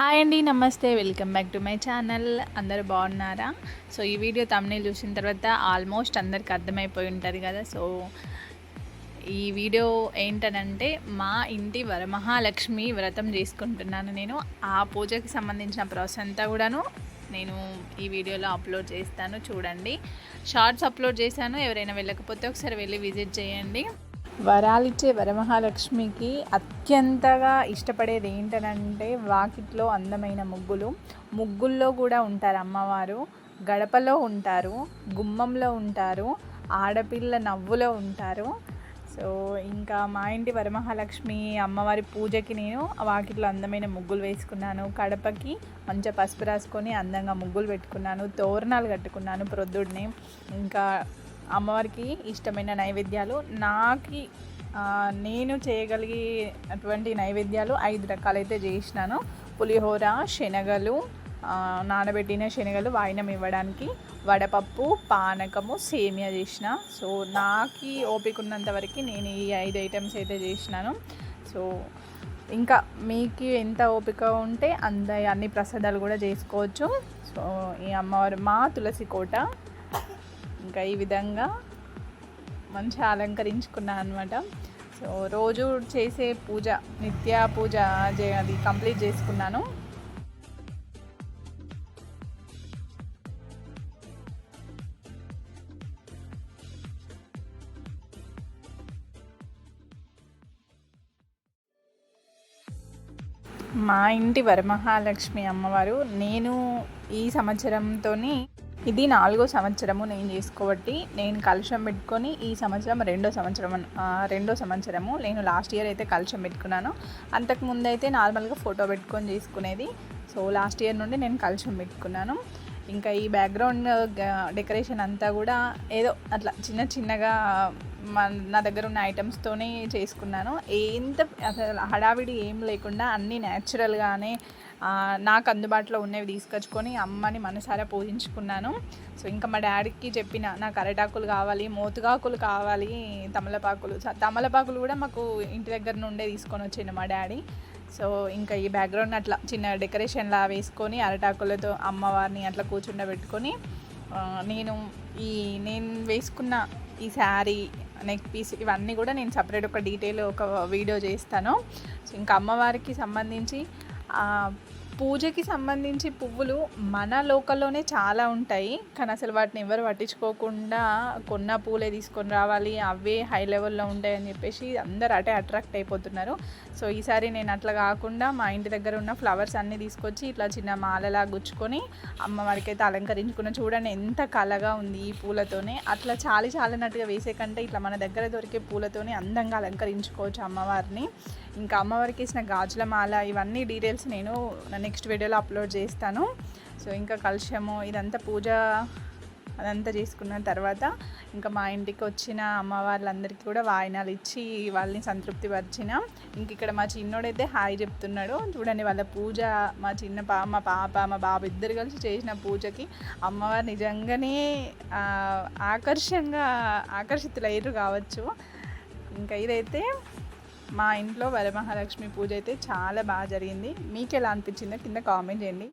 Hi అండి నమస్తే welcome back to my channel. అందరూ బాగున్నారా? సో ఈ వీడియో తమ్నే చూసిన తర్వాత ఆల్మోస్ట్ అందరికి అర్థమైపోయి ఉంటుంది కదా. సో ఈ వీడియో ఏంటనంటే మా ఇంటి వరమహాలక్ష్మి వ్రతం చేసుకుంటున్నాను నేను. ఆ పూజకి సంబంధించిన ప్రాసెస్ అంతా కూడాను నేను ఈ వీడియోలో అప్లోడ్ చేస్తాను. చూడండి. షార్ట్స్ అప్లోడ్ చేశాను. ఎవరైనా వెళ్ళకపోతే ఒకసారి వెళ్ళి విజిట్ చేయండి. వరాలిచ్చే వరమహాలక్ష్మికి అత్యంతగా ఇష్టపడేది ఏంటనంటే వాకిట్లో అందమైన ముగ్గులు. ముగ్గుల్లో కూడా ఉంటారు అమ్మవారు. గడపలో ఉంటారు. గుమ్మంలో ఉంటారు. ఆడపిల్ల నవ్వులో ఉంటారు. సో ఇంకా మా ఇంటి వరమహాలక్ష్మి అమ్మవారి పూజకి నేను వాకిట్లో అందమైన ముగ్గులు వేసుకున్నాను. కడపకి మంచిగా పసుపు రాసుకొని అందంగా ముగ్గులు పెట్టుకున్నాను. తోరణాలు కట్టుకున్నాను ప్రొద్దుడిని ఇంకా అమ్మవారికి ఇష్టమైన నైవేద్యాలు. నాకు నేను చేయగలిగినటువంటి నైవేద్యాలు ఐదు రకాలైతే చేసినాను. పులిహోర శనగలు నానబెట్టిన శనగలు వాయినం ఇవ్వడానికి వడపప్పు పానకము సేమియా చేసిన. సో నాకు ఓపిక ఉన్నంత వరకు నేను ఈ ఐదు ఐటమ్స్ అయితే చేసినాను. సో ఇంకా మీకు ఎంత ఓపిక ఉంటే అంత అన్ని ప్రసాదాలు కూడా చేసుకోవచ్చు. సో ఈ అమ్మవారు మా తులసి కోట ఇంకా ఈ విధంగా మంచిగా అలంకరించుకున్నాను అనమాట సో రోజు చేసే పూజ నిత్య పూజ అది కంప్లీట్ చేసుకున్నాను. మా ఇంటి వరమహాలక్ష్మి అమ్మవారు నేను ఈ సంవత్సరంతో ఇది నాలుగో సంవత్సరము నేను చేసుకోబట్టి నేను కలుషం పెట్టుకొని ఈ సంవత్సరం రెండో సంవత్సరం రెండో సంవత్సరము నేను లాస్ట్ ఇయర్ అయితే కలుషం పెట్టుకున్నాను. అంతకుముందు అయితే నార్మల్గా ఫోటో పెట్టుకొని చేసుకునేది సో లాస్ట్ ఇయర్ నుండి నేను కలుషం పెట్టుకున్నాను. ఇంకా ఈ బ్యాక్గ్రౌండ్ డెకరేషన్ అంతా కూడా ఏదో అట్లా చిన్న చిన్నగా నా దగ్గర ఉన్న ఐటమ్స్తోనే చేసుకున్నాను. ఎంత అసలు హడావిడి ఏం లేకుండా అన్నీ న్యాచురల్గానే నాకు అందుబాటులో ఉన్నవి తీసుకొచ్చుకొని అమ్మని మనసారా పూజించుకున్నాను. సో ఇంకా మా డాడీకి చెప్పిన నాకు అరటాకులు కావాలి మోతుగాకులు కావాలి తమలపాకులు. తమలపాకులు కూడా మాకు ఇంటి దగ్గర నుండే తీసుకొని వచ్చిండు మా డాడీ సో ఇంకా ఈ బ్యాక్గ్రౌండ్ అట్లా చిన్న డెకరేషన్లా వేసుకొని అరటాకులతో అమ్మవారిని అట్లా కూర్చుండబెట్టుకొని నేను ఈ నేను వేసుకున్న ఈ శారీ నెక్ పీస్ ఇవన్నీ కూడా నేను సపరేట్ ఒక డీటెయిల్ ఒక వీడియో చేస్తాను. సో ఇంకా అమ్మవారికి సంబంధించి పూజకి సంబంధించి పువ్వులు మన లోకల్లోనే చాలా ఉంటాయి. కానీ అసలు వాటిని ఎవరు పట్టించుకోకుండా కొన్న పూలే తీసుకొని రావాలి. అవే హై లెవెల్లో ఉంటాయని చెప్పేసి అందరు అటే అట్రాక్ట్ అయిపోతున్నారు. సో ఈసారి నేను అట్లా కాకుండా మా ఇంటి దగ్గర ఉన్న ఫ్లవర్స్ అన్నీ తీసుకొచ్చి ఇట్లా చిన్న మాలలా గుచ్చుకొని అమ్మవారికి అయితే అలంకరించుకున్న. చూడండి ఎంత కలగా ఉంది ఈ పూలతోనే. అట్లా చాలి చాలినట్టుగా వేసే కంటే ఇట్లా మన దగ్గర దొరికే పూలతోనే అందంగా అలంకరించుకోవచ్చు అమ్మవారిని. ఇంకా అమ్మవారికి ఇచ్చిన గాజుల మాల ఇవన్నీ డీటెయిల్స్ నేను నెక్స్ట్ వీడియోలో అప్లోడ్ చేస్తాను. సో ఇంకా కలుషము ఇదంతా పూజ అదంతా చేసుకున్న తర్వాత ఇంకా మా ఇంటికి వచ్చిన అమ్మ వాళ్ళందరికీ కూడా వాయినాలు ఇచ్చి వాళ్ళని సంతృప్తి పరిచిన ఇంక ఇక్కడ మా చిన్నోడైతే హాయ్ చెప్తున్నాడు. చూడండి వాళ్ళ పూజ మా చిన్న పా మా పాప మా బాబు ఇద్దరు కలిసి చేసిన పూజకి అమ్మవారు నిజంగానే ఆకర్షంగా ఆకర్షితులయ్యారు కావచ్చు. ఇంకా ఇదైతే మా ఇంట్లో వరమహాలక్ష్మి పూజ అయితే చాలా బాగా జరిగింది. మీకు ఎలా అనిపించిందో కింద కామెంట్ చేయండి.